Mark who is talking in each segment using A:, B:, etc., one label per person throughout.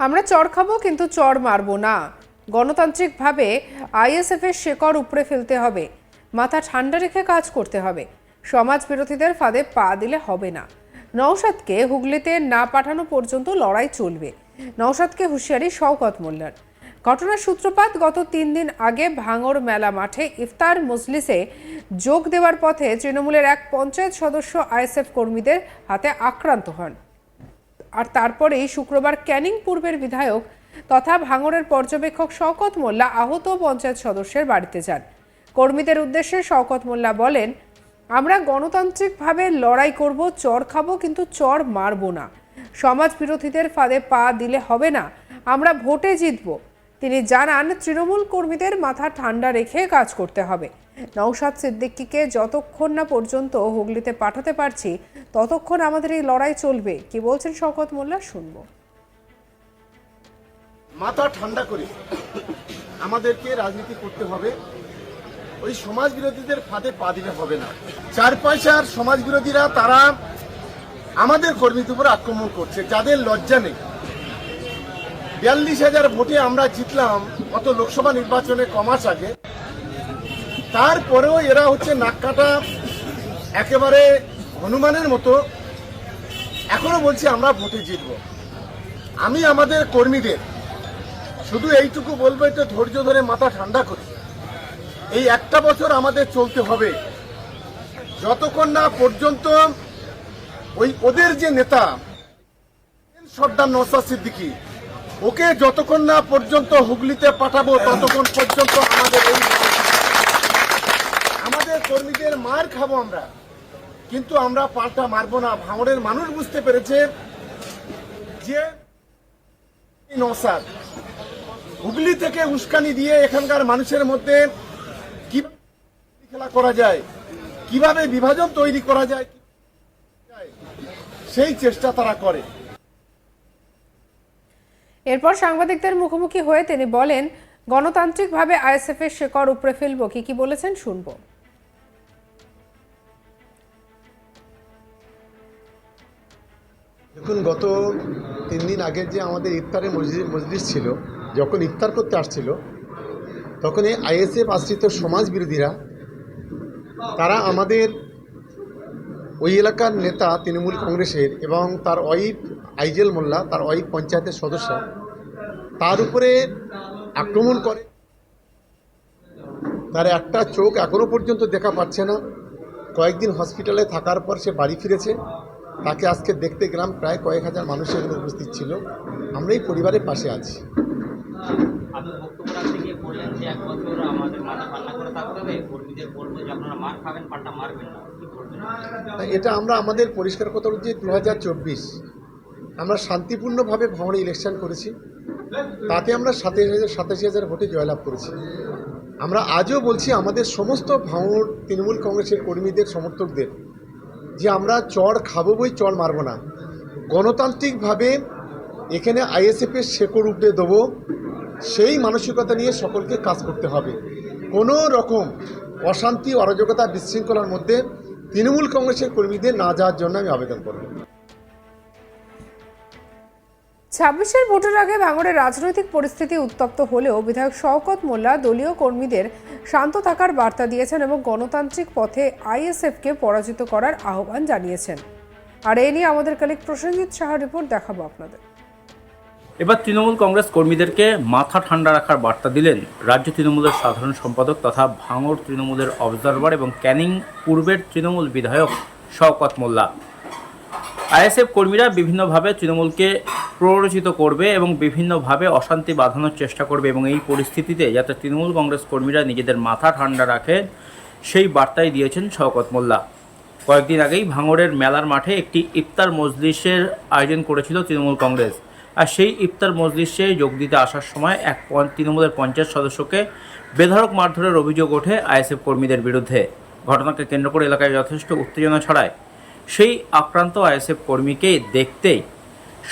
A: আমরা চর খাব, কিন্তু চর মারবো না। গণতান্ত্রিকভাবে আইএসএফ এর শেকড় উপড়ে ফেলতে হবে। মাথা ঠান্ডা রেখে কাজ করতে হবে। সমাজ বিরোধীদের ফাঁদে পা দিলে হবে না। নওশাদকে হুগলিতে না পাঠানো পর্যন্ত লড়াই চলবে। নওশাদকে হুঁশিয়ারি শওকত মোল্লার। ঘটনার সূত্রপাত গত তিন দিন আগে ভাঙড় মেলা মাঠে ইফতার মজলিসে যোগ দেওয়ার পথে তৃণমূলের এক পঞ্চায়েত সদস্য আইএসএফ কর্মীদের হাতে আক্রান্ত হন। আর তারপরেই শুক্রবার ক্যানিং পূর্বের বিধায়ক তথা ভাঙড়ের পর্যবেক্ষক শওকত মোল্লা আহত পঞ্চায়েত সদস্যের বাড়িতে যান। কর্মীদের উদ্দেশ্যে শওকত মোল্লা বলেন, আমরা গণতান্ত্রিকভাবে লড়াই করব, চর খাব, কিন্তু চর মারব না। সমাজ বিরোধীদের ফাঁদে পা দিলে হবে না। আমরা ভোটে জিতব। তিনি জানান, তৃণমূল কর্মীদের মাথা ঠান্ডা রেখে কাজ করতে হবে। নৌসাদ সিদ্দিকীকে যতক্ষণ না পর্যন্ত হুগলিতে পাঠাতে পারছি, ততক্ষণ আমাদের এই লড়াই চলবে। কি বলছেন শকত মোল্লা, শুনব।
B: মাথা ঠান্ডা করে আমাদেরকে রাজনীতি করতে হবে। ওই সমাজ বিরোধীদের ফাঁদে পা দিলে হবে না। চার পয়সার সমাজ বিরোধীরা তারা আমাদের কর্মীদের উপর আক্রমণ করছে, যাদের লজ্জা নেই। বিয়াল্লিশ হাজার ভোটে আমরা জিতলাম অত লোকসভা নির্বাচনে কমাস আগে। তারপরেও এরা হচ্ছে নাক কাটা একেবারে হনুমানের মতো। এখনও বলছি আমরা ভোটে জিতব। আমি আমাদের কর্মীদের, শুধু এইটুকু বলব, একটু ধৈর্য ধরে মাথা ঠান্ডা করে। এই একটা বছর আমাদের চলতে হবে। যতক্ষণ না পর্যন্ত ওই ওদের যে নেতা, সর্দার নৌসাদ সিদ্দিকী ওকে যতক্ষণ না পর্যন্ত হুগলিতে পাঠাবো, ততক্ষণ পর্যন্ত আমাদের আমাদের কর্মীদের মার খাব আমরা। কিন্তু আমরা পাল্টা মারবো না। ভাঙড়ের মানুষ বুঝতে পেরেছে যে হুগলি থেকে উস্কানি দিয়ে এখানকার মানুষের মধ্যে কি খেলা করা যায়, কীভাবে বিভাজন তৈরি করা যায়, সেই চেষ্টা তারা করে।
A: এরপর সাংবাদিকদের মুখোমুখি হয়ে তিনি বলেন, গণতান্ত্রিকভাবে আইএসএফ এর শেকড় উপড়ে ফেলব, কি কি বলেছেন শুনব।
C: দেখুন, গত তিন দিন আগের যে আমাদের ইফতারের মজলি- মজলিস ছিল, যখন ইফতার করতে আসছিল তখন এই আইএসএফ আশ্রিত সমাজ বিরোধীরা তারা আমাদের ওই এলাকার নেতা তৃণমূল কংগ্রেসের এবং তার ওয়াইফ আইজেল মোল্লা তার ওয়াইফ পঞ্চায়েতের সদস্য তার উপরে আক্রমণ করে। তার একটা চোখ এখনও পর্যন্ত দেখা পাচ্ছে না। কয়েকদিন হসপিটালে থাকার পর সে বাড়ি ফিরেছে। তাকে আজকে দেখতে গেলাম প্রায় কয়েক হাজার মানুষ এখানে উপস্থিত ছিল। আমরা এই পরিবারের পাশে আছি। এটা আমরা আমাদের পরিষ্কার কথা হচ্ছে দু হাজার চব্বিশ আমরা শান্তিপূর্ণভাবে ভাঙড়ে ইলেকশন করেছি। তাতে আমরা সাতাশ হাজার, সাতাশি হাজার ভোটে জয়লাভ করেছি। আমরা আজও বলছি, আমাদের সমস্ত ভাঙড় তৃণমূল কংগ্রেসের কর্মীদের, সমর্থকদের, যে আমরা চড় খাব বই চড় মারব না। গণতান্ত্রিকভাবে এখানে আইএসএফের শেকড় উপড়ে দেবো, সেই মানসিকতা নিয়ে সকলকে কাজ করতে হবে। কোনো রকম অশান্তি, অরাজকতা, বিশৃঙ্খলার মধ্যে তৃণমূল কংগ্রেসের কর্মীদের না যাওয়ার জন্য আমি আবেদন করব।
A: ছাব্বিশের ভোটের আগে ভাঙড়ের রাজনৈতিক পরিস্থিতি উত্তপ্ত হলেও বিধায়ক শওকত মোল্লা দলীয় কর্মীদের শান্ত থাকার বার্তা দিয়েছেন এবং গণতান্ত্রিক পথে আইএসএফকে পরাজিত করার আহ্বান জানিয়েছেন। আর এ নিয়ে আমাদের কালিক প্রসেনজিৎ সাহা রিপোর্ট দেখাবো আপনাদের।
D: এবার তৃণমূল কংগ্রেস কর্মীদেরকে মাথা ঠান্ডা রাখার বার্তা দিলেন রাজ্য তৃণমূলের সাধারণ সম্পাদক তথা ভাঙড় তৃণমূলের অবজারভার এবং ক্যানিং পূর্বের তৃণমূল বিধায়ক শওকত মোল্লা। আইএসএফ কর্মীরা বিভিন্নভাবে তৃণমূলকে প্ররোচিত করবে এবং বিভিন্নভাবে অশান্তি বাঁধানোর চেষ্টা করবে এবং এই পরিস্থিতিতে যাতে তৃণমূল কংগ্রেস কর্মীরা নিজেদের মাথা ঠান্ডা রাখে সেই বার্তাই দিয়েছেন শওকত মোল্লা। কয়েকদিন আগেই ভাঙড়ের মেলার মাঠে একটি ইফতার মজলিসের আয়োজন করেছিল তৃণমূল কংগ্রেস। আর সেই ইফতার মজলিসে যোগ দিতে আসার সময় এক তৃণমূলের পঞ্চায়েত সদস্যকে বেধড়ক মারধরের অভিযোগ ওঠে আইএসএফ কর্মীদের বিরুদ্ধে। ঘটনাকে কেন্দ্র করে এলাকায় যথেষ্ট উত্তেজনা ছড়ায়। সেই আক্রান্ত আইএসএফ কর্মীকে দেখতেই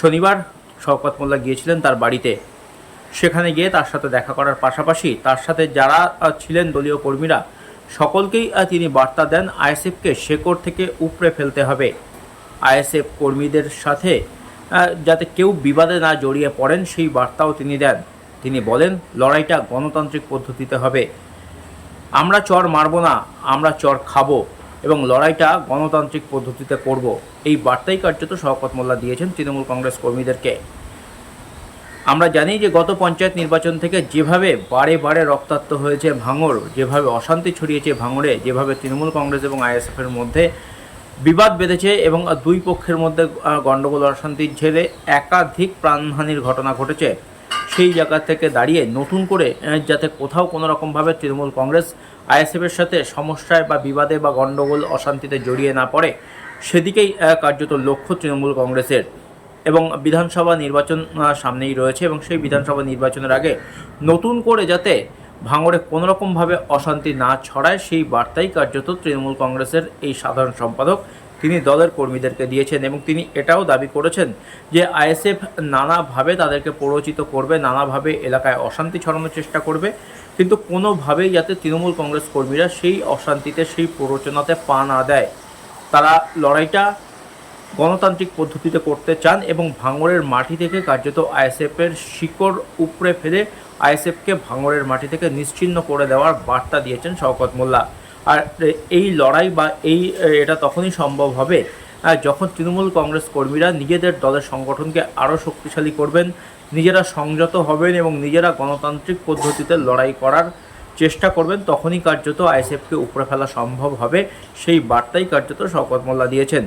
D: শনিবার শওকত মোল্লা গিয়েছিলেন তার বাড়িতে। সেখানে গিয়ে তার সাথে দেখা করার পাশাপাশি তার সাথে যারা ছিলেন দলীয় কর্মীরা, সকলকেই তিনি বার্তা দেন আইএসএফকে শেকড় থেকে উপড়ে ফেলতে হবে। আইএসএফ কর্মীদের সাথে যাতে কেউ বিবাদে না জড়িয়ে পড়েন সেই বার্তাও তিনি দেন। তিনি বলেন, লড়াইটা গণতান্ত্রিক পদ্ধতিতে হবে। আমরা চর মারব না, আমরা চর খাব। এবং লড়াইটা গণতান্ত্রিক পদ্ধতিতে করব। এই বার্তাই কার্যত শওকত মোল্লা দিয়েছেন তৃণমূল কংগ্রেস কর্মীদেরকে। আমরা জানি যে গত পঞ্চায়েত নির্বাচন থেকে যেভাবে বারে বারে রক্তাক্ত হয়েছে ভাঙড়, যেভাবে অশান্তি ছড়িয়েছে ভাঙড়ে, যেভাবে তৃণমূল কংগ্রেস এবং আইএসএফের মধ্যে বিবাদ বেঁধেছে এবং দুই পক্ষের মধ্যে গণ্ডগোল, অশান্তির ঝেলে একাধিক প্রাণহানির ঘটনা ঘটেছে। সেই জায়গা থেকে দাঁড়িয়ে নতুন করে যাতে কোথাও কোনো রকমভাবে তৃণমূল কংগ্রেস, আইএসএফের সাথে সমস্যায় বা বিবাদে বা গণ্ডগোল, অশান্তিতে জড়িয়ে না পড়ে, সেদিকেই কার্যত লক্ষ্য তৃণমূল কংগ্রেসের। এবং বিধানসভা নির্বাচন সামনেই রয়েছে এবং সেই বিধানসভা নির্বাচনের আগে নতুন করে যাতে ভাঙড়ে কোনোরকমভাবে অশান্তি না ছড়ায়, সেই বার্তাই কার্যত তৃণমূল কংগ্রেসের এই সাধারণ সম্পাদক তিনি দলের কর্মীদেরকে দিয়েছেন এবং তিনি এটাও দাবি করেছেন যে আইএসএফ নানাভাবে তাদেরকে প্ররোচিত করবে, নানাভাবে এলাকায় অশান্তি ছড়ানোর চেষ্টা করবে। কিন্তু কোনোভাবেই যাতে তৃণমূল কংগ্রেস কর্মীরা সেই অশান্তিতে, সেই প্ররোচনাতে পা না দেয়। তারা লড়াইটা গণতান্ত্রিক পদ্ধতিতে করতে চান এবং ভাঙড়ের মাটি থেকে কার্যত আইএসএফের শিকড় উপড়ে ফেলে আইএসএফকে ভাঙড়ের মাটি থেকে নিশ্চিহ্ন করে দেওয়ার বার্তা দিয়েছেন শওকত মোল্লা। আর এই লড়াই বা এই, এটা তখনই সম্ভব হবে যখন তৃণমূল কংগ্রেস কর্মীরা নিজেদের দলের সংগঠনকে আরও শক্তিশালী করবেন, নিজেরা সংযত হবেন এবং নিজেরা গণতান্ত্রিক পদ্ধতিতে লড়াই করার চেষ্টা করবেন, তখনই কার্যত আইএসএফকে উপরে ফেলা সম্ভব হবে। সেই বার্তাই কার্যত শওকত মোল্লা দিয়েছেন।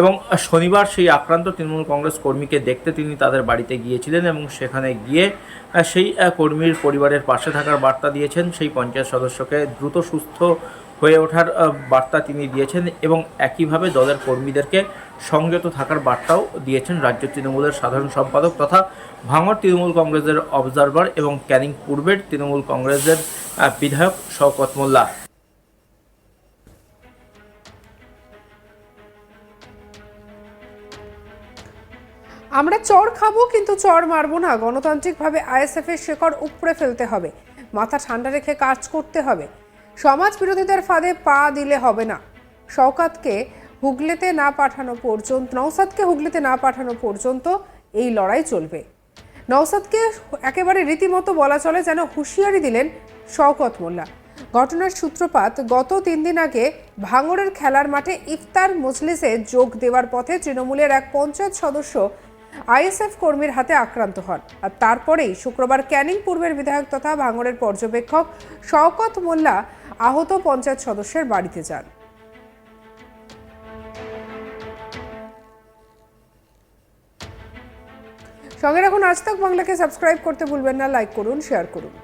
D: এবং শনিবার সেই আক্রান্ত তৃণমূল কংগ্রেস কর্মীকে দেখতে তিনি তাদের বাড়িতে গিয়েছিলেন এবং সেখানে গিয়ে সেই কর্মীর পরিবারের পাশে থাকার বার্তা দিয়েছেন। সেই পঞ্চায়েত সদস্যকে দ্রুত সুস্থ হয়ে ওঠার বার্তা তিনি দিয়েছেন এবং একইভাবে দলের কর্মীদেরকে সংযত থাকার বার্তাও দিয়েছেন রাজ্য তৃণমূলের সাধারণ সম্পাদক তথা ভাঙড় তৃণমূল কংগ্রেসের অবজারভার এবং ক্যানিং পূর্বের তৃণমূল কংগ্রেসের বিধায়ক শওকত মোল্লা।
A: আমরা চর খাব, কিন্তু চর মারবো না। গণতান্ত্রিকভাবে আইএসএফ এর শেকড় উপড়ে ফেলতে হবে। মাথা ঠান্ডা রেখে কাজ করতে হবে। সমাজ বিরোধীদের ফাঁদে পা দিলে হবে না। শওকাতকে হুগলিতে না পাঠানো পর্যন্ত নৌসাদকে হুগলিতে না পাঠানো পর্যন্ত এই লড়াই চলবে। নওসাদকে একেবারে রীতিমতো বলা চলে, যেন হুঁশিয়ারি দিলেন শওকত মোল্লা। ঘটনার সূত্রপাত, গত তিন দিন আগে ভাঙড়ের খেলার মাঠে ইফতার মজলিসে যোগ দেওয়ার পথে তৃণমূলের এক পঞ্চায়েত সদস্য আইএসএফ কর্মীর হাতে আক্রান্ত হন। আর তারপরেই শুক্রবার ক্যানিং পূর্বের বিধায়ক তথা ভাঙড়ের পর্যবেক্ষক শওকত মোল্লা আহত পঞ্চায়েত সদস্যের বাড়িতে যান। সঙ্গে রাখুন আজ তাক বাংলাকে। সাবস্ক্রাইব করতে ভুলবেন না, লাইক করুন, শেয়ার করুন।